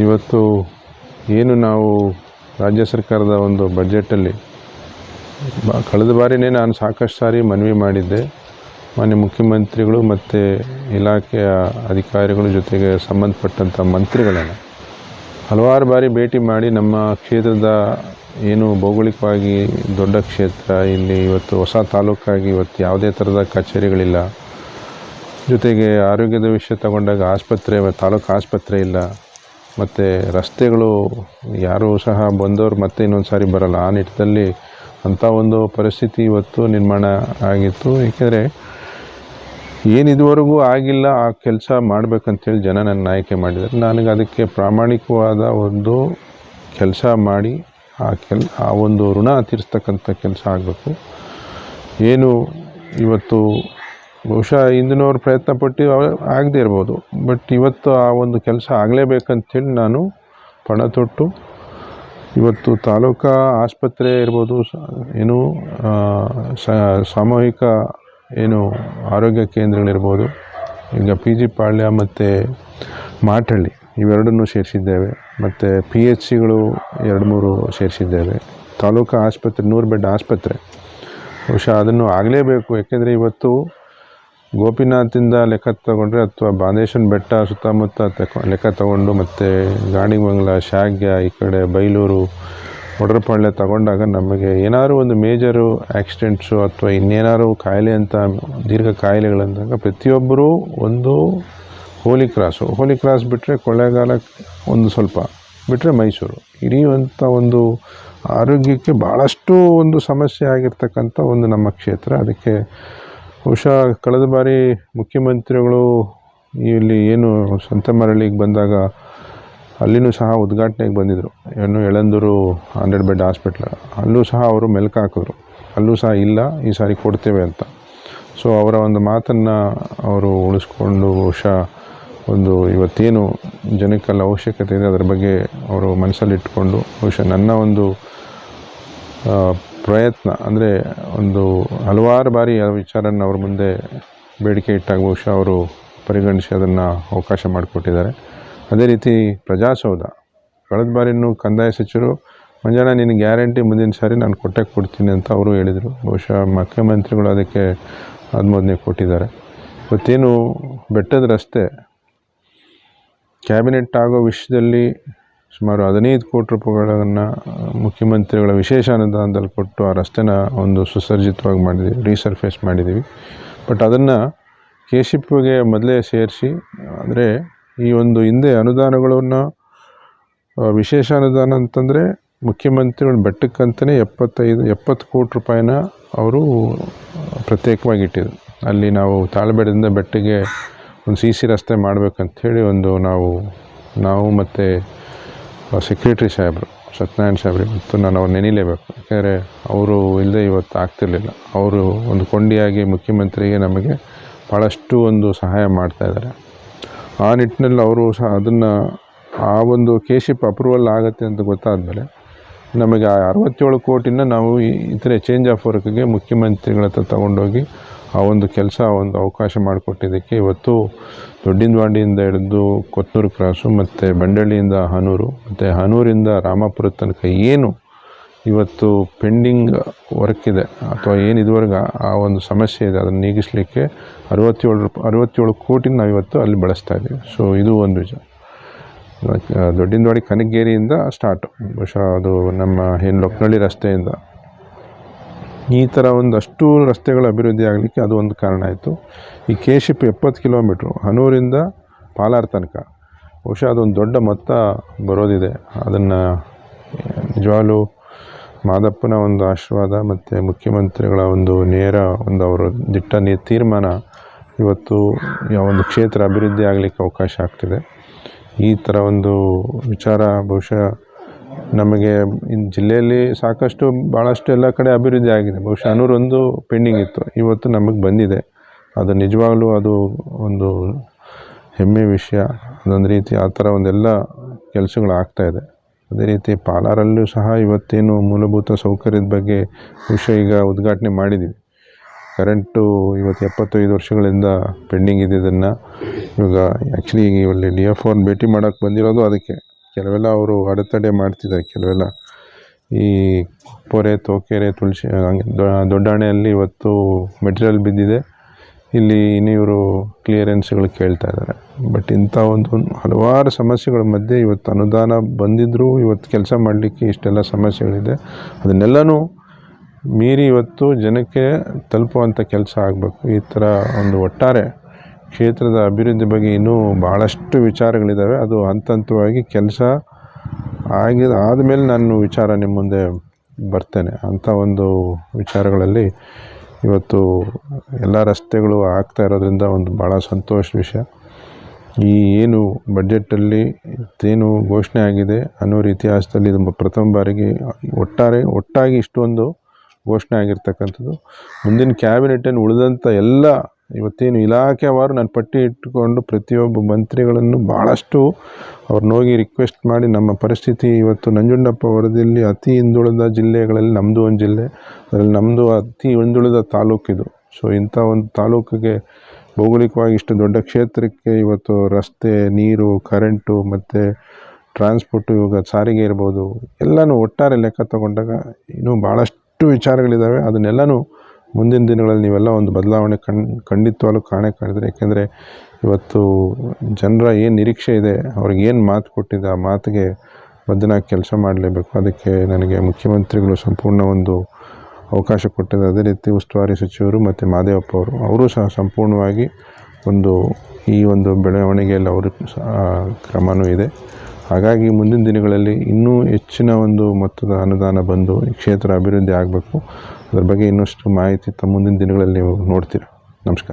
ಇವತ್ತು ಏನು ನಾವು ರಾಜ್ಯ ಸರ್ಕಾರದ ಒಂದು ಬಜೆಟಲ್ಲಿ ಕಳೆದ ಬಾರಿನೇ ನಾನು ಸಾಕಷ್ಟು ಸಾರಿ ಮನವಿ ಮಾಡಿದ್ದೆ. ಮಾನ್ಯ ಮುಖ್ಯಮಂತ್ರಿಗಳು ಮತ್ತು ಇಲಾಖೆಯ ಅಧಿಕಾರಿಗಳ ಜೊತೆಗೆ ಸಂಬಂಧಪಟ್ಟಂಥ ಮಂತ್ರಿಗಳನ್ನು ಹಲವಾರು ಬಾರಿ ಭೇಟಿ ಮಾಡಿ ನಮ್ಮ ಕ್ಷೇತ್ರದ ಏನು ಭೌಗೋಳಿಕವಾಗಿ ದೊಡ್ಡ ಕ್ಷೇತ್ರ, ಇಲ್ಲಿ ಇವತ್ತು ಹೊಸ ತಾಲೂಕಾಗಿ ಇವತ್ತು ಯಾವುದೇ ಥರದ ಕಚೇರಿಗಳಿಲ್ಲ. ಜೊತೆಗೆ ಆರೋಗ್ಯದ ವಿಷಯ ತಗೊಂಡಾಗ ಆಸ್ಪತ್ರೆ, ತಾಲೂಕು ಆಸ್ಪತ್ರೆ ಇಲ್ಲ. ಮತ್ತು ರಸ್ತೆಗಳು ಯಾರೂ ಸಹ ಬಂದವರು ಮತ್ತೆ ಇನ್ನೊಂದು ಸಾರಿ ಬರಲ್ಲ. ಆ ನಿಟ್ಟಿನಲ್ಲಿ ಅಂಥ ಒಂದು ಪರಿಸ್ಥಿತಿ ಇವತ್ತು ನಿರ್ಮಾಣ ಆಗಿತ್ತು. ಏಕೆಂದರೆ ಏನು ಇದುವರೆಗೂ ಆಗಿಲ್ಲ, ಆ ಕೆಲಸ ಮಾಡಬೇಕಂತೇಳಿ ಜನ ನನ್ನ ಆಯ್ಕೆ ಮಾಡಿದ್ದಾರೆ. ನನಗೆ ಅದಕ್ಕೆ ಪ್ರಾಮಾಣಿಕವಾದ ಒಂದು ಕೆಲಸ ಮಾಡಿ ಆ ಕೆಲ್, ಆ ಒಂದು ಋಣ ತೀರಿಸ್ತಕ್ಕಂಥ ಕೆಲಸ ಆಗಬೇಕು. ಏನು ಇವತ್ತು ಬಹುಶಃ ಹಿಂದಿನವ್ರು ಪ್ರಯತ್ನ ಪಟ್ಟು ಆಗದೇ ಇರ್ಬೋದು. ಬಟ್ ಇವತ್ತು ಆ ಒಂದು ಕೆಲಸ ಆಗಲೇಬೇಕಂತೇಳಿ ನಾನು ಪಣ ತೊಟ್ಟು, ಇವತ್ತು ತಾಲೂಕಾ ಆಸ್ಪತ್ರೆ ಇರ್ಬೋದು ಏನು ಸಾಮೂಹಿಕ ಏನು ಆರೋಗ್ಯ ಕೇಂದ್ರಗಳಿರ್ಬೋದು, ಈಗ ಪಿ ಜಿ ಪಾಳ್ಯ ಮತ್ತು ಮಾಟಳ್ಳಿ ಇವೆರಡನ್ನೂ ಸೇರಿಸಿದ್ದೇವೆ. ಮತ್ತು ಪಿ ಎಚ್ ಸಿಗಳು ಎರಡು ಮೂರು ಸೇರಿಸಿದ್ದೇವೆ. ತಾಲೂಕಾ ಆಸ್ಪತ್ರೆ, ನೂರು ಬೆಡ್ ಆಸ್ಪತ್ರೆ, ಬಹುಶಃ ಅದನ್ನು ಆಗಲೇಬೇಕು. ಏಕೆಂದರೆ ಇವತ್ತು ಗೋಪಿನಾಥಿಂದ ಲೆಕ್ಕ ತಗೊಂಡ್ರೆ ಅಥವಾ ಬಾದೇಶನ್ ಬೆಟ್ಟ ಸುತ್ತಮುತ್ತ ಲೆಕ್ಕ ತಗೊಂಡು ಮತ್ತು ಗಾಣಿಬಂಗಲ ಶಾಗ್ಯ, ಈ ಕಡೆ ಬೈಲೂರು ಒಡ್ರಪಾಳ್ಯ ತಗೊಂಡಾಗ ನಮಗೆ ಏನಾದ್ರು ಒಂದು ಮೇಜರು ಆ್ಯಕ್ಸಿಡೆಂಟ್ಸು ಅಥವಾ ಇನ್ನೇನಾದ್ರು ಕಾಯಿಲೆ ಅಂತ, ದೀರ್ಘ ಕಾಯಿಲೆಗಳಂದಾಗ ಪ್ರತಿಯೊಬ್ಬರೂ ಒಂದು ಹೋಲಿ ಕ್ರಾಸು. ಹೋಲಿ ಕ್ರಾಸ್ ಬಿಟ್ಟರೆ ಕೊಳ್ಳೇಗಾಲ ಒಂದು ಸ್ವಲ್ಪ ಬಿಟ್ಟರೆ ಮೈಸೂರು. ಹಿಡಿಯುವಂಥ ಒಂದು ಆರೋಗ್ಯಕ್ಕೆ ಭಾಳಷ್ಟು ಒಂದು ಸಮಸ್ಯೆ ಆಗಿರ್ತಕ್ಕಂಥ ಒಂದು ನಮ್ಮ ಕ್ಷೇತ್ರ. ಅದಕ್ಕೆ ಬಹುಶಃ ಕಳೆದ ಬಾರಿ ಮುಖ್ಯಮಂತ್ರಿಗಳು ಇಲ್ಲಿ ಏನು ಸಂತಮರಳಿಗೆ ಬಂದಾಗ ಅಲ್ಲಿನೂ ಸಹ ಉದ್ಘಾಟನೆಗೆ ಬಂದಿದ್ದರು ಏನು ಎಳಂದೂರು ಹಂಡ್ರೆಡ್ ಬೆಡ್ ಹಾಸ್ಪಿಟ್ಲ್. ಅಲ್ಲೂ ಸಹ ಅವರು ಮೆಲ್ಕು ಹಾಕಿದ್ರು. ಅಲ್ಲೂ ಸಹ ಇಲ್ಲ, ಈ ಸಾರಿ ಕೊಡ್ತೇವೆ ಅಂತ. ಸೊ ಅವರ ಒಂದು ಮಾತನ್ನು ಅವರು ಉಳಿಸ್ಕೊಂಡು ಬಹುಶಃ ಒಂದು ಇವತ್ತೇನು ಜನಕ್ಕೆಲ್ಲ ಅವಶ್ಯಕತೆ ಇದೆ ಅದರ ಬಗ್ಗೆ ಅವರು ಮನಸ್ಸಲ್ಲಿ ಇಟ್ಕೊಂಡು ಬಹುಶಃ ನನ್ನ ಒಂದು ಪ್ರಯತ್ನ, ಅಂದರೆ ಒಂದು ಹಲವಾರು ಬಾರಿ ಆ ವಿಚಾರನ ಅವ್ರ ಮುಂದೆ ಬೇಡಿಕೆ ಇಟ್ಟಾಗ ಬಹುಶಃ ಅವರು ಪರಿಗಣಿಸಿ ಅದನ್ನು ಅವಕಾಶ ಮಾಡಿಕೊಟ್ಟಿದ್ದಾರೆ. ಅದೇ ರೀತಿ ಪ್ರಜಾಸೌಧ. ಕಳೆದ ಬಾರಿನೂ ಕಂದಾಯ ಸಚಿವರು ಮಂಜಾಣ ನಿನ್ನ ಗ್ಯಾರಂಟಿ ಮುಂದಿನ ಸಾರಿ ನಾನು ಕೊಟ್ಟೆ ಕೊಡ್ತೀನಿ ಅಂತ ಅವರು ಹೇಳಿದರು. ಬಹುಶಃ ಮುಖ್ಯಮಂತ್ರಿಗಳು ಅದಕ್ಕೆ ಅನುಮೋದನೆ ಕೊಟ್ಟಿದ್ದಾರೆ. ಇವತ್ತೇನು ಬೆಟ್ಟದ ರಸ್ತೆ? ಕ್ಯಾಬಿನೆಟ್ ಆಗೋ ವಿಷಯದಲ್ಲಿ ಸುಮಾರು ಹದಿನೈದು ಕೋಟಿ ರೂಪಾಯಿಗಳನ್ನು ಮುಖ್ಯಮಂತ್ರಿಗಳ ವಿಶೇಷ ಅನುದಾನದಲ್ಲಿ ಕೊಟ್ಟು ಆ ರಸ್ತೆನ ಒಂದು ಸುಸರ್ಜಿತವಾಗಿ ಮಾಡಿದ್ದೀವಿ ರೀಸರ್ಫೇಸ್ ಮಾಡಿದ್ದೀವಿ ಬಟ್ ಅದನ್ನು ಕೆ ಸಿ ಪಿಗೆ ಮೊದಲೇ ಸೇರಿಸಿ, ಅಂದರೆ ಈ ಒಂದು ಹಿಂದೆ ಅನುದಾನಗಳನ್ನು ವಿಶೇಷ ಅನುದಾನ ಅಂತಂದರೆ ಮುಖ್ಯಮಂತ್ರಿಗಳ ಬೆಟ್ಟಕ್ಕಂತಲೇ ಎಪ್ಪತ್ತೈದು, ಎಪ್ಪತ್ತು ಕೋಟಿ ರೂಪಾಯಿನ ಅವರು ಪ್ರತ್ಯೇಕವಾಗಿ ಇಟ್ಟಿದ್ರು. ಅಲ್ಲಿ ನಾವು ತಾಳ್ಬೇಡದಿಂದ ಬೆಟ್ಟಿಗೆ ಒಂದು ಸಿ ಸಿ ರಸ್ತೆ ಮಾಡಬೇಕಂಥೇಳಿ ಒಂದು ನಾವು ನಾವು ಮತ್ತು ಸೆಕ್ರೆಟ್ರಿ ಸಾಹೇಬರು, ಸತ್ಯನಾರಾಯಣ ಸಾಹೇಬ್ರು ಮತ್ತು ನಾನು ಅವ್ರು ನೆನೀಲೇಬೇಕು ಯಾಕೆಂದರೆ ಅವರು ಇಲ್ಲದೆ ಇವತ್ತು ಆಗ್ತಿರ್ಲಿಲ್ಲ. ಅವರು ಒಂದು ಕೊಂಡಿಯಾಗಿ ಮುಖ್ಯಮಂತ್ರಿಗೆ ನಮಗೆ ಭಾಳಷ್ಟು ಒಂದು ಸಹಾಯ ಮಾಡ್ತಾಯಿದ್ದಾರೆ ಆ ನಿಟ್ಟಿನಲ್ಲಿ ಅವರು ಸಹ ಅದನ್ನು, ಆ ಒಂದು ಕೇಶಿಪ್ ಅಪ್ರೂವಲ್ ಆಗುತ್ತೆ ಅಂತ ಗೊತ್ತಾದಮೇಲೆ ನಮಗೆ ಆ ಅರವತ್ತೇಳು ಕೋಟಿನ ನಾವು ಈ ಇತರೆ ಚೇಂಜ್ ಆಫ್ ವರ್ಕ್ಗೆ ಮುಖ್ಯಮಂತ್ರಿಗಳ ಹತ್ರ ತಗೊಂಡೋಗಿ ಆ ಒಂದು ಕೆಲಸ ಒಂದು ಅವಕಾಶ ಮಾಡಿಕೊಟ್ಟಿದ್ದಕ್ಕೆ ಇವತ್ತು ದೊಡ್ಡಿನವಾಡಿಯಿಂದ ಹಿಡಿದು ಕೊತ್ತೂರು ಕ್ರಾಸು ಮತ್ತು ಬಂಡಳ್ಳಿಯಿಂದ ಹನೂರು, ಮತ್ತು ಹನೂರಿಂದ ರಾಮಾಪುರ ತನಕ ಏನು ಇವತ್ತು ಪೆಂಡಿಂಗ್ ವರ್ಕ್ ಇದೆ ಅಥವಾ ಏನು ಇದುವರೆಗೆ ಆ ಒಂದು ಸಮಸ್ಯೆ ಇದೆ, ಅದನ್ನು ನೀಗಿಸಲಿಕ್ಕೆ ಅರವತ್ತೇಳು ರೂಪಾಯಿ ಅರವತ್ತೇಳು ಕೋಟಿ ನಾವು ಇವತ್ತು ಅಲ್ಲಿ ಬಳಸ್ತಾ ಇದ್ದೀವಿ. ಸೊ ಇದು ಒಂದು ವಿಷಯ. ದೊಡ್ಡಿನವಾಡಿ ಕನಕಗೇರಿಯಿಂದ ಸ್ಟಾರ್ಟ್ ಬಹುಶಃ ಅದು ನಮ್ಮ ಏನು ಲೊಕ್ನಳ್ಳಿ ರಸ್ತೆಯಿಂದ ಈ ಥರ ಒಂದಷ್ಟು ರಸ್ತೆಗಳ ಅಭಿವೃದ್ಧಿ ಆಗಲಿಕ್ಕೆ ಅದು ಒಂದು ಕಾರಣ ಆಯಿತು. ಈ ಕೆ ಶಿಪ್ ಎಪ್ಪತ್ತು ಕಿಲೋಮೀಟ್ರು ಹನೂರಿಂದ ಪಾಲಾರ್ ತನಕ. ಬಹುಶಃ ಅದೊಂದು ದೊಡ್ಡ ಮೊತ್ತ ಬರೋದಿದೆ. ಅದನ್ನು ನಿಜವಾಗಲು ಮಾದಪ್ಪನ ಒಂದು ಆಶೀರ್ವಾದ ಮತ್ತು ಮುಖ್ಯಮಂತ್ರಿಗಳ ಒಂದು ನೇರ ಒಂದು ಅವರ ದಿಟ್ಟ ನೀ ತೀರ್ಮಾನ ಇವತ್ತು ಯಾವ ಒಂದು ಕ್ಷೇತ್ರ ಅಭಿವೃದ್ಧಿ ಆಗಲಿಕ್ಕೆ ಅವಕಾಶ ಆಗ್ತಿದೆ. ಈ ಥರ ಒಂದು ವಿಚಾರ ಬಹುಶಃ ನಮಗೆ ಇನ್ನು ಜಿಲ್ಲೆಯಲ್ಲಿ ಸಾಕಷ್ಟು ಭಾಳಷ್ಟು ಎಲ್ಲ ಕಡೆ ಅಭಿವೃದ್ಧಿ ಆಗಿದೆ. ಬಹುಶಃ ಅನ್ನೂರೊಂದು ಪೆಂಡಿಂಗ್ ಇತ್ತು. ಇವತ್ತು ನಮಗೆ ಬಂದಿದೆ. ಅದು ನಿಜವಾಗ್ಲೂ ಅದು ಒಂದು ಹೆಮ್ಮೆ ವಿಷಯ. ಅದೊಂದು ರೀತಿ ಆ ಥರ ಒಂದೆಲ್ಲ ಕೆಲಸಗಳು ಆಗ್ತಾಯಿದೆ ಅದೇ ರೀತಿ ಪಾಲಾರಲ್ಲೂ ಸಹ ಇವತ್ತೇನು ಮೂಲಭೂತ ಸೌಕರ್ಯದ ಬಗ್ಗೆ ಬಹುಶಃ ಈಗ ಉದ್ಘಾಟನೆ ಮಾಡಿದ್ದೀವಿ ಕರೆಂಟು ಇವತ್ತು ಎಪ್ಪತ್ತೈದು ವರ್ಷಗಳಿಂದ ಪೆಂಡಿಂಗ್ ಇದ್ದಿದ್ದನ್ನು ಇವಾಗ ಆ್ಯಕ್ಚುಲಿ ಇಲ್ಲಿ ಡಿ ಎಫ್ ಅವ್ರನ್ನ ಭೇಟಿ ಮಾಡೋಕ್ಕೆ ಬಂದಿರೋದು ಅದಕ್ಕೆ. ಕೆಲವೆಲ್ಲ ಅವರು ಅಡೆತಡೆ ಮಾಡ್ತಿದ್ದಾರೆ, ಕೆಲವೆಲ್ಲ ಈ ಪೊರೆ, ತೋಕೆರೆ, ತುಳಸಿ, ಹಂಗೆ ದೊಡ್ಡಾಣೆಯಲ್ಲಿ ಇವತ್ತು ಮೆಟೀರಿಯಲ್ ಬಿದ್ದಿದೆ. ಇಲ್ಲಿ ಇನ್ನು ಇವರು ಕ್ಲಿಯರೆನ್ಸ್ಗಳು ಕೇಳ್ತಾ ಇದ್ದಾರೆ. ಬಟ್ ಇಂಥ ಒಂದು ಹಲವಾರು ಸಮಸ್ಯೆಗಳ ಮಧ್ಯೆ ಇವತ್ತು ಅನುದಾನ ಬಂದಿದ್ದರೂ ಇವತ್ತು ಕೆಲಸ ಮಾಡಲಿಕ್ಕೆ ಇಷ್ಟೆಲ್ಲ ಸಮಸ್ಯೆಗಳಿದೆ. ಅದನ್ನೆಲ್ಲನೂ ಮೀರಿ ಇವತ್ತು ಜನಕ್ಕೆ ತಲುಪುವಂಥ ಕೆಲಸ ಆಗಬೇಕು. ಈ ಥರ ಒಂದು ಒಟ್ಟಾರೆ ಕ್ಷೇತ್ರದ ಅಭಿವೃದ್ಧಿ ಬಗ್ಗೆ ಇನ್ನೂ ಭಾಳಷ್ಟು ವಿಚಾರಗಳಿದ್ದಾವೆ. ಅದು ಹಂತ ಹಂತವಾಗಿ ಕೆಲಸ ಆಗಿದೆ. ಆದಮೇಲೆ ನಾನು ವಿಚಾರ ನಿಮ್ಮ ಮುಂದೆ ಬರ್ತೇನೆ. ಅಂಥ ಒಂದು ವಿಚಾರಗಳಲ್ಲಿ ಇವತ್ತು ಎಲ್ಲ ರಸ್ತೆಗಳು ಆಗ್ತಾ ಇರೋದ್ರಿಂದ ಒಂದು ಭಾಳ ಸಂತೋಷ ವಿಷಯ. ಈ ಏನು ಬಜೆಟಲ್ಲಿ ಏನು ಘೋಷಣೆ ಆಗಿದೆ ಅನ್ನೋರು ಇತಿಹಾಸದಲ್ಲಿ ಇದು ಪ್ರಥಮ ಬಾರಿಗೆ ಒಟ್ಟಾರೆ ಒಟ್ಟಾಗಿ ಇಷ್ಟೊಂದು ಘೋಷಣೆ ಆಗಿರ್ತಕ್ಕಂಥದ್ದು. ಮುಂದಿನ ಕ್ಯಾಬಿನೆಟನ್ನು ಉಳಿದಂಥ ಎಲ್ಲ ಇವತ್ತೇನು ಇಲಾಖೆವಾರು ನಾನು ಪಟ್ಟಿ ಇಟ್ಟುಕೊಂಡು ಪ್ರತಿಯೊಬ್ಬ ಮಂತ್ರಿಗಳನ್ನು ಭಾಳಷ್ಟು ಅವ್ರನ್ನೋಗಿ ರಿಕ್ವೆಸ್ಟ್ ಮಾಡಿ ನಮ್ಮ ಪರಿಸ್ಥಿತಿ ಇವತ್ತು ನಂಜುಂಡಪ್ಪ ವರದಿಯಲ್ಲಿ ಅತಿ ಹಿಂದುಳಿದ ಜಿಲ್ಲೆಗಳಲ್ಲಿ ನಮ್ಮದು ಒಂದು ಜಿಲ್ಲೆ, ಅದರಲ್ಲಿ ನಮ್ಮದು ಅತಿ ಹಿಂದುಳಿದ ತಾಲೂಕಿದು ಸೊ ಇಂಥ ಒಂದು ತಾಲೂಕಿಗೆ ಭೌಗೋಳಿಕವಾಗಿ ಇಷ್ಟು ದೊಡ್ಡ ಕ್ಷೇತ್ರಕ್ಕೆ ಇವತ್ತು ರಸ್ತೆ, ನೀರು ಕರೆಂಟು ಮತ್ತು ಟ್ರಾನ್ಸ್ಪೋರ್ಟು ಇವಾಗ ಸಾರಿಗೆ ಇರ್ಬೋದು, ಎಲ್ಲನೂ ಒಟ್ಟಾರೆ ಲೆಕ್ಕ ತಗೊಂಡಾಗ ಇನ್ನೂ ಭಾಳಷ್ಟು ವಿಚಾರಗಳಿದ್ದಾವೆ. ಅದನ್ನೆಲ್ಲನೂ ಮುಂದಿನ ದಿನಗಳಲ್ಲಿ ನೀವೆಲ್ಲ ಒಂದು ಬದಲಾವಣೆ ಕಣ್, ಖಂಡಿತವಾಗ್ಲೂ ಕಾಣೇ ಕಾಣಿದ್ರೆ ಯಾಕೆಂದರೆ ಇವತ್ತು ಜನರ ಏನು ನಿರೀಕ್ಷೆ ಇದೆ, ಅವ್ರಿಗೆ ಏನು ಮಾತು ಕೊಟ್ಟಿದ್ದ ಆ ಮಾತಿಗೆ ಬದ್ಧನಾಗಿ ಕೆಲಸ ಮಾಡಲೇಬೇಕು. ಅದಕ್ಕೆ ನನಗೆ ಮುಖ್ಯಮಂತ್ರಿಗಳು ಸಂಪೂರ್ಣ ಒಂದು ಅವಕಾಶ ಕೊಟ್ಟಿದ್ದಾರೆ. ಅದೇ ರೀತಿ ಉಸ್ತುವಾರಿ ಸಚಿವರು ಮತ್ತು ಮಾದೇವಪ್ಪ ಅವರು ಅವರು ಸಹ ಸಂಪೂರ್ಣವಾಗಿ ಒಂದು ಈ ಒಂದು ಬೆಳವಣಿಗೆಯಲ್ಲಿ ಅವರು ಸಹ ಕ್ರಮವೂ ಇದೆ. ಹಾಗಾಗಿ ಮುಂದಿನ ದಿನಗಳಲ್ಲಿ ಇನ್ನೂ ಹೆಚ್ಚಿನ ಒಂದು ಮೊತ್ತದ ಅನುದಾನ ಬಂದು ಈ ಕ್ಷೇತ್ರ ಅಭಿವೃದ್ಧಿ ಆಗಬೇಕು. ಅದ್ರ ಬಗ್ಗೆ ಇನ್ನಷ್ಟು ಮಾಹಿತಿ ತಮ್ಮ ಮುಂದಿನ ದಿನಗಳಲ್ಲಿ ನೀವು ನೋಡ್ತೀರಾ. ನಮಸ್ಕಾರ.